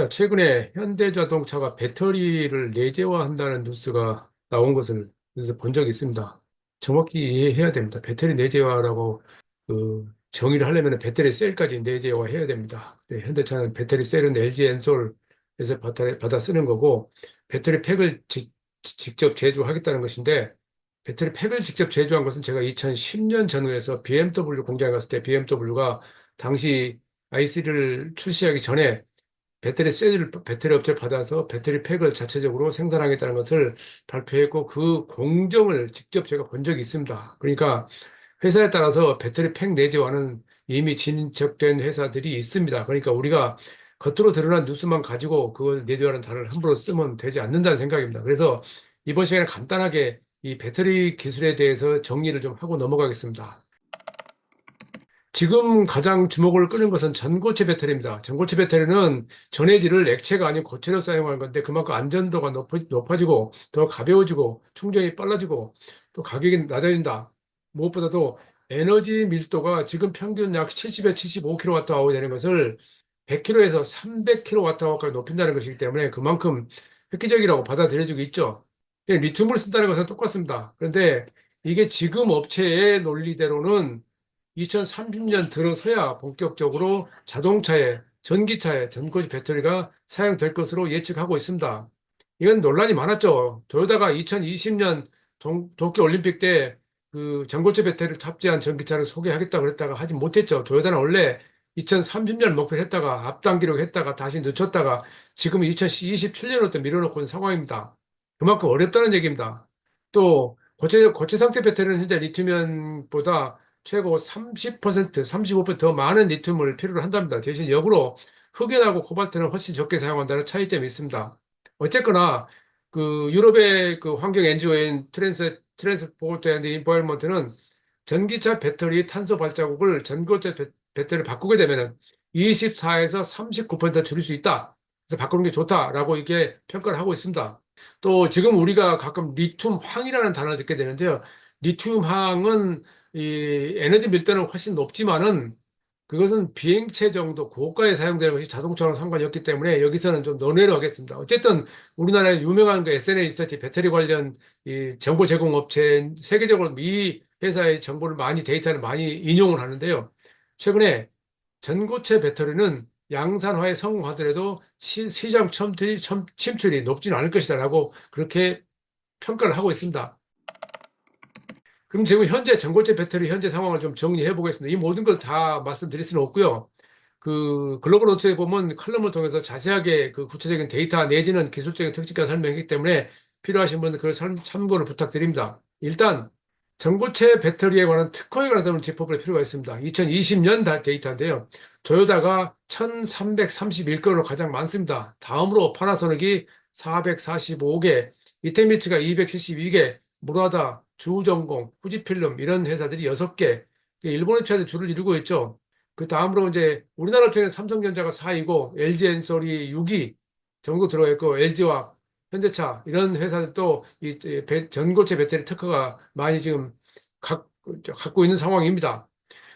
자, 최근에 현대자동차가 배터리를 내재화한다는 뉴스가 나온 것을 본 적이 있습니다. 정확히 이해해야 됩니다. 배터리 내재화라고 그 정의를 하려면 배터리 셀까지 내재화해야 됩니다. 네, 현대차는 배터리 셀은 LG 엔솔에서 받아, 받아 쓰는 거고 배터리 팩을 지- 직접 제조하겠다는 것인데 배터리 팩을 직접 제조한 것은 제가 2010년 전후에서 BMW 공장에 갔을 때 BMW가 당시 i3를 출시하기 전에 배터리 셀을 배터리 업체 받아서 배터리 팩을 자체적으로 생산하겠다는 것을 발표했고 그 공정을 직접 제가 본 적이 있습니다. 그러니까 회사에 따라서 배터리 팩 내재화는 이미 진척된 회사들이 있습니다. 그러니까 우리가 겉으로 드러난 뉴스만 가지고 그걸 내재화하는 단어를 함부로 쓰면 되지 않는다는 생각입니다. 그래서 이번 시간에 간단하게 이 배터리 기술에 대해서 정리를 좀 하고 넘어가겠습니다. 지금 가장 주목을 끄는 것은 전고체 배터리입니다. 전고체 배터리는 전해질을 액체가 아닌 고체로 사용하는 건데 그만큼 안전도가 높아, 지고더 가벼워지고 충전이 빨라지고 또 가격이 낮아진다. 무엇보다도 에너지 밀도가 지금 평균 약 70에 75kWh 되는 것을 100kW에서 300kWh까지 높인다는 것이기 때문에 그만큼 획기적이라고 받아들여지고 있죠. 리튬을 쓴다는 것은 똑같습니다. 그런데 이게 지금 업체의 논리대로는 2030년 들어서야 본격적으로 자동차에, 전기차에 전고지 배터리가 사용될 것으로 예측하고 있습니다. 이건 논란이 많았죠. 토요다가 2020년 동, 도쿄 올림픽 때 그 전고체 배터리를 탑재한 전기차를 소개하겠다고 그랬다가 하지 못했죠. 토요다는 원래 2030년 목표를 했다가 앞당기려고 했다가 다시 늦췄다가 지금 2027년으로 또 밀어놓고 있는 상황입니다. 그만큼 어렵다는 얘기입니다. 또 고체, 고체 상태 배터리는 현재 리튬이온보다 최고 30%, 35%더 많은 리튬을 필요로 한답니다. 대신 역으로 흑연하고 코발트는 훨씬 적게 사용한다는 차이점이 있습니다. 어쨌거나 그 유럽의 그 환경 NGO인 트랜스 트랜스포트 앤드 인바이먼트는 전기차 배터리 탄소 발자국을 전고체 배터리를 바꾸게 되면 24에서 39% 줄일 수 있다. 그래서 바꾸는 게 좋다라고 이렇게 평가를 하고 있습니다. 또 지금 우리가 가끔 리튬 황이라는 단어를 듣게 되는데요. 리튬 황은 이 에너지 밀도는 훨씬 높지만은 그것은 비행체 정도 고가에 사용되는 것이 자동차랑 상관이 없기 때문에 여기서는 좀 논외로 하겠습니다. 어쨌든 우리나라의 유명한 그 SNA 리서치 배터리 관련 이 정보 제공 업체 세계적으로 이 회사의 정보를 많이 데이터를 많이 인용을 하는데요. 최근에 전고체 배터리는 양산화에 성공하더라도 시 장 침투율이, 침투율이 높지는 않을 것이다라고 그렇게 평가를 하고 있습니다. 그럼 지금 현재 전고체 배터리 현재 상황을 좀 정리해 보겠습니다. 이 모든 걸 다 말씀드릴 수는 없고요. 그 글로벌 노트에 보면 칼럼을 통해서 자세하게 그 구체적인 데이터 내지는 기술적인 특징과 설명했기 때문에 필요하신 분들 그걸 참고를 부탁드립니다. 일단 전고체 배터리에 관한 특허에 관한 점을 짚어볼 필요가 있습니다. 2020년 데이터인데요. 토요다가 1331건으로 가장 많습니다. 다음으로 파나소닉이 445개, 이테미츠가 272개, 무라다, 주전공, 후지필름 이런 회사들이 6개, 일본 회사들 줄을 이루고 있죠. 그 다음으로 이제 우리나라 중에 삼성전자가 4위고 LG 엔솔이 6위 정도 들어있고 LG와 현대차 이런 회사들도 이 전고체 배터리 특허가 많이 지금 각, 갖고 있는 상황입니다.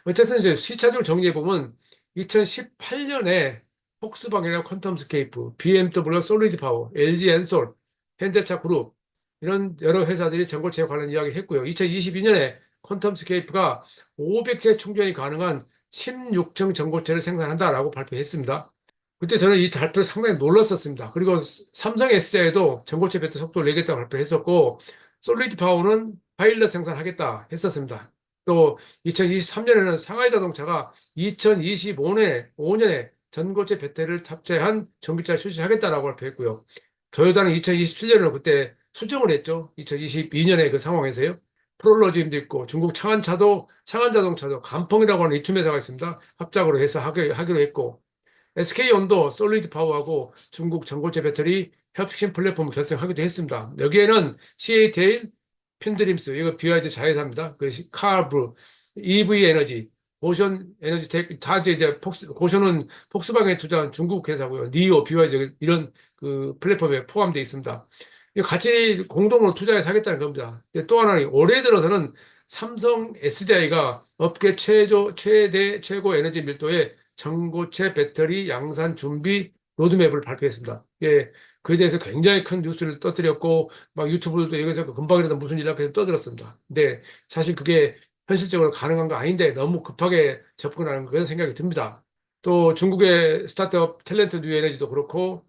어쨌든 이제 시차적으로 정리해 보면 2018년에 폭스바겐과 퀀텀스케이프, BMW 솔리드 파워, LG 엔솔, 현대차 그룹 이런 여러 회사들이 전고체에 관련 이야기를 했고요. 2022년에 퀀텀스케이프가 500회 충전이 가능한 16층 전고체를 생산한다라고 발표했습니다. 그때 저는 이 발표를 상당히 놀랐었습니다. 그리고 삼성 S자에도 전고체 배터 속도를 내겠다고 발표했었고, 솔리드 파워는 파일럿 생산하겠다 했었습니다. 또 2023년에는 상하이 자동차가 2025년에 5년에 전고체 배터리를 탑재한 전기차를 출시하겠다라고 발표했고요. 도요다는 2027년을 그때 수정을 했죠. 2022년에 그 상황에서요. 프롤로짐도 있고 중국 창안차도 창안자동차도 간펑이라고 하는 이툼 회사가 있습니다. 합작으로 해서 하기로 했고 SK온도 솔리드 파워하고 중국 전고체 배터리 협신 플랫폼을 결성하기도 했습니다. 여기에는 CATL, 핀드림스, 이거 BYD 자회사입니다. 그 카브, EV 에너지, 고션 에너지 텍, 다 이제 폭스, 고션은 폭스바겐에 투자한 중국 회사고요. 니오, BYD 이런 그 플랫폼에 포함되어 있습니다. 같이 공동으로 투자해서 하겠다는 겁니다. 또 하나는 올해 들어서는 삼성 SDI가 업계 최저, 최대 최고 에너지 밀도의 전고체 배터리 양산 준비 로드맵을 발표했습니다. 예, 그에 대해서 굉장히 큰 뉴스를 떠들였고, 막 유튜브도 여기서 금방이라도 무슨 일이라고 해서 떠들었습니다. 근데 사실 그게 현실적으로 가능한 거 아닌데 너무 급하게 접근하는 그런 생각이 듭니다. 또 중국의 스타트업 탤런트 뉴 에너지도 그렇고,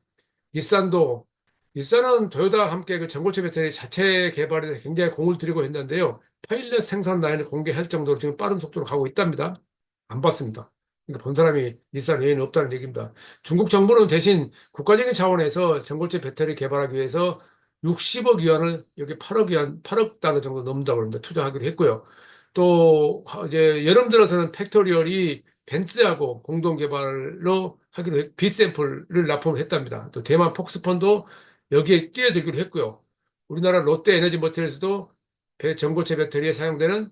닛산도, 닛산은 토요타와 함께 그 전고체 배터리 자체 개발에 굉장히 공을 들이고 했는데요. 파일럿 생산 라인을 공개할 정도로 지금 빠른 속도로 가고 있답니다. 안 봤습니다. 그러니까 본 사람이 닛산 외에는 없다는 얘기입니다. 중국 정부는 대신 국가적인 차원에서 전고체 배터리 개발하기 위해서 60억 위안을 여기 8억 위안, 8억 달러 정도 넘는다고 합니다. 투자하기로 했고요. 또 이제 여름 들어서는 팩토리얼이 벤츠하고 공동 개발로 하기로 했, B샘플을 납품했답니다. 또 대만 폭스펀도 여기에 뛰어들기로 했고요. 우리나라 롯데 에너지 머티리얼스도 배- 전고체 배터리에 사용되는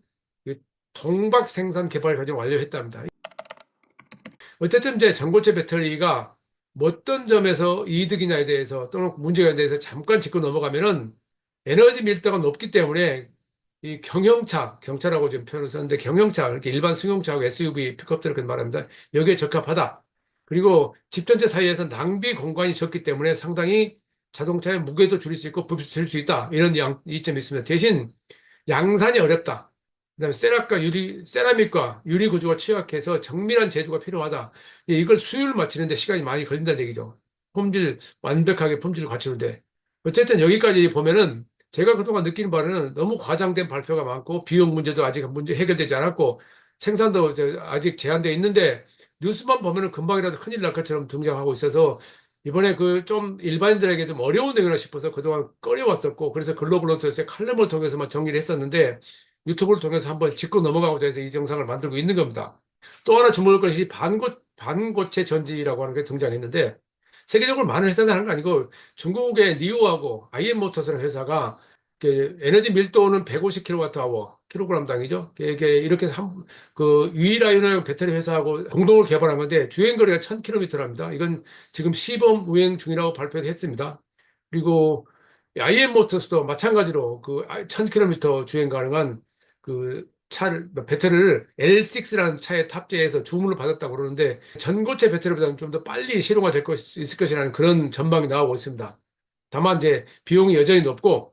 이 동박 생산 개발 과정 완료했답니다. 어쨌든 이제 전고체 배터리가 뭐 어떤 점에서 이득이냐에 대해서 또는 문제에 대해서 잠깐 짚고 넘어가면은 에너지 밀도가 높기 때문에 이 경영차, 경차라고 지금 표현을 썼는데 경영차, 이렇게 일반 승용차하고 SUV 픽업들을 그렇게 말합니다. 여기에 적합하다. 그리고 집 전체 사이에서 낭비 공간이 적기 때문에 상당히 자동차의 무게도 줄일 수 있고 부피도 줄일 수 있다. 이런 양, 이점이 있습니다. 대신 양산이 어렵다. 그다음에 세라과 유리, 세라믹과 유리 구조가 취약해서 정밀한 제조가 필요하다. 예, 이걸 수율 맞추는데 시간이 많이 걸린다는 얘기죠. 품질, 완벽하게 품질을 갖추는데. 어쨌든 여기까지 보면은 제가 그동안 느끼는 바로는 너무 과장된 발표가 많고 비용 문제도 아직 문제 해결되지 않았고 생산도 저 아직 제한되어 있는데 뉴스만 보면은 금방이라도 큰일 날 것처럼 등장하고 있어서 이번에 그 좀 일반인들에게 좀 어려운 내용이라 싶어서 그동안 꺼려왔었고 그래서 글로벌로터스의 칼럼을 통해서만 정리를 했었는데 유튜브를 통해서 한번 짚고 넘어가고자 해서 이 영상을 만들고 있는 겁니다. 또 하나 주목할 것이 반고, 반고체 전지라고 하는 게 등장했는데 세계적으로 많은 회사들 하는 거 아니고 중국의 니오하고 IM모터스라는 회사가 그 에너지 밀도는 150kWh, 킬로그램당이죠. 이게 이렇게 한, 그 유일아이온 배터리 회사하고 공동으로 개발한 건데 주행 거리가 1000km랍니다. 이건 지금 시범 운행 중이라고 발표를 했습니다. 그리고 IM모터스도 마찬가지로 그 1000km 주행 가능한 그 차를 배터리를 L6라는 차에 탑재해서 주문을 받았다고 그러는데 전고체 배터리보다는 좀 더 빨리 실용화 될 것, 있을 것이라는 그런 전망이 나오고 있습니다. 다만 이제 비용이 여전히 높고 그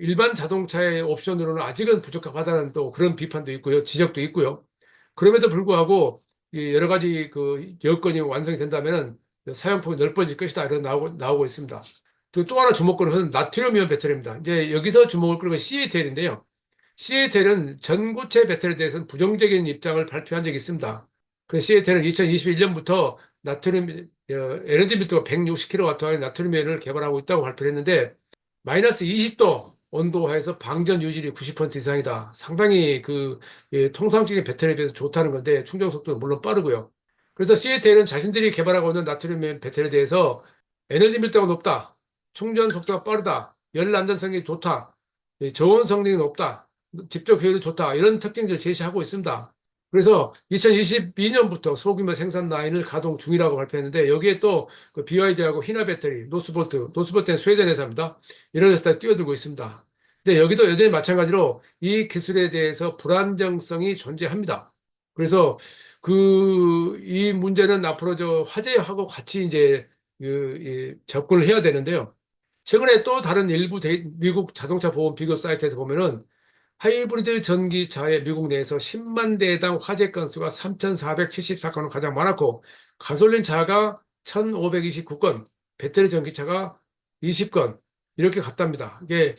일반 자동차의 옵션으로는 아직은 부적합하다는 또 그런 비판도 있고요, 지적도 있고요. 그럼에도 불구하고 이 여러 가지 그 여건이 완성이 된다면은 사용폭이 넓어질 것이다 이런 나오고 나오고 있습니다. 또, 또 하나 주목거리는 나트륨이온 배터리입니다. 이제 여기서 주목을 끌건 CATL인데요. CATL은 전고체 배터리에 대해서는 부정적인 입장을 발표한 적이 있습니다. 그 CATL은 2021년부터 나트륨 어, 에너지 밀도가 160kW의 나트륨이온을 개발하고 있다고 발표를 했는데 마이너스 20도 온도하에서 방전 유질이 90% 이상이다. 상당히 그 예, 통상적인 배터리에 비해서 좋다는 건데 충전 속도는 물론 빠르고요. 그래서 CATL은 자신들이 개발하고 있는 나트륨 배터리에 대해서 에너지 밀도가 높다. 충전 속도가 빠르다. 열 안전성이 좋다. 예, 저온 성능이 높다. 집적 효율이 좋다. 이런 특징들을 제시하고 있습니다. 그래서 2022년부터 소규모 생산 라인을 가동 중이라고 발표했는데 여기에 또 그 BYD하고 히나 배터리, 노스볼트, 노스볼트는 스웨덴 회사입니다. 이런 회사가 뛰어들고 있습니다. 근데 여기도 여전히 마찬가지로 이 기술에 대해서 불안정성이 존재합니다. 그래서 그 이 문제는 앞으로 저 화제하고 같이 이제 그, 이 접근을 해야 되는데요. 최근에 또 다른 일부 대, 미국 자동차 보험 비교 사이트에서 보면은 하이브리드 전기차의 미국 내에서 10만 대당 화재 건수가 3,474건으로 가장 많았고 가솔린 차가 1,529건, 배터리 전기차가 20건 이렇게 갔답니다. 이게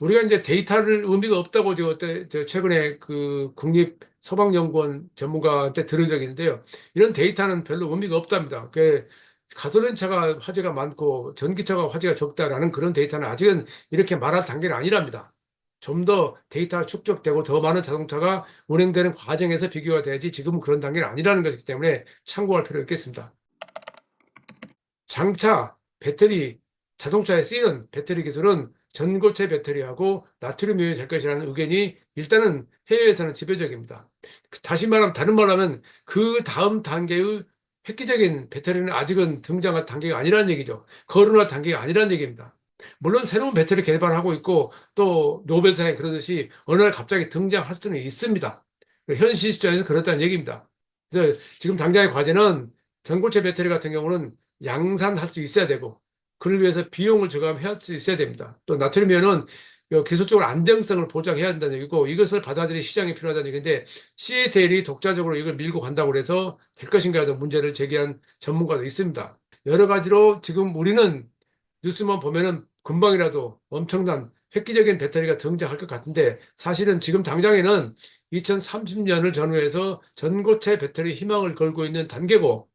우리가 이제 데이터를 의미가 없다고 저, 저 최근에 그 국립 소방연구원 전문가한테 들은 적이 있는데요. 이런 데이터는 별로 의미가 없답니다. 그 가솔린 차가 화재가 많고 전기차가 화재가 적다라는 그런 데이터는 아직은 이렇게 말할 단계는 아니랍니다. 좀 더 데이터가 축적되고 더 많은 자동차가 운행되는 과정에서 비교가 돼야지 지금은 그런 단계는 아니라는 것이기 때문에 참고할 필요가 있겠습니다. 장차 배터리 자동차에 쓰이는 배터리 기술은 전고체 배터리하고 나트륨이온이 될 것이라는 의견이 일단은 해외에서는 지배적입니다. 다시 말하면 다른 말로 하면 그 다음 단계의 획기적인 배터리는 아직은 등장할 단계가 아니라는 얘기죠. 거론할 단계가 아니라는 얘기입니다. 물론 새로운 배터리 개발하고 있고 또 노벨상에 그러듯이 어느 날 갑자기 등장할 수는 있습니다. 현실 시점에서 그렇다는 얘기입니다. 그래서 지금 당장의 과제는 전고체 배터리 같은 경우는 양산할 수 있어야 되고 그를 위해서 비용을 저감할 수 있어야 됩니다. 또 나트륨이온은 기술적으로 안정성을 보장해야 한다는 얘기고 이것을 받아들일 시장이 필요하다는 얘기인데 CATL이 독자적으로 이걸 밀고 간다고 해서 될 것인가 하는 문제를 제기한 전문가도 있습니다. 여러 가지로 지금 우리는 뉴스만 보면은 금방이라도 엄청난 획기적인 배터리가 등장할 것 같은데 사실은 지금 당장에는 2030년을 전후해서 전고체 배터리 희망을 걸고 있는 단계고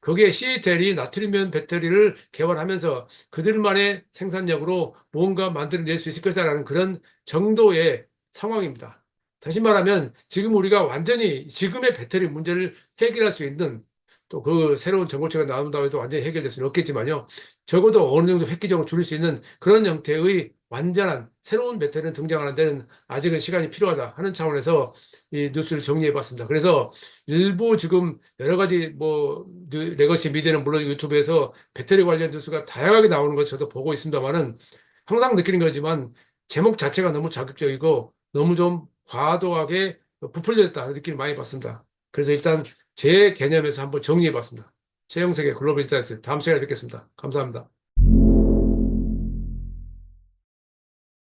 거기에 CATL이 나트륨이온 배터리를 개발하면서 그들만의 생산력으로 뭔가 만들어낼 수 있을 것이라는 그런 정도의 상황입니다. 다시 말하면 지금 우리가 완전히 지금의 배터리 문제를 해결할 수 있는 또 그 새로운 전고체가 나온다고 해도 완전히 해결될 수는 없겠지만요. 적어도 어느 정도 획기적으로 줄일 수 있는 그런 형태의 완전한 새로운 배터리는 등장하는 데는 아직은 시간이 필요하다 하는 차원에서 이 뉴스를 정리해 봤습니다. 그래서 일부 지금 여러 가지 뭐 뉴- 레거시 미디어는 물론 유튜브에서 배터리 관련 뉴스가 다양하게 나오는 것 저도 보고 있습니다만은 항상 느끼는 거지만 제목 자체가 너무 자극적이고 너무 좀 과도하게 부풀려졌다는 느낌을 많이 받습니다. 그래서 일단 제 개념에서 한번 정리해 봤습니다. 최영석의 글로벌 인사이트 다음 시간에 뵙겠습니다. 감사합니다.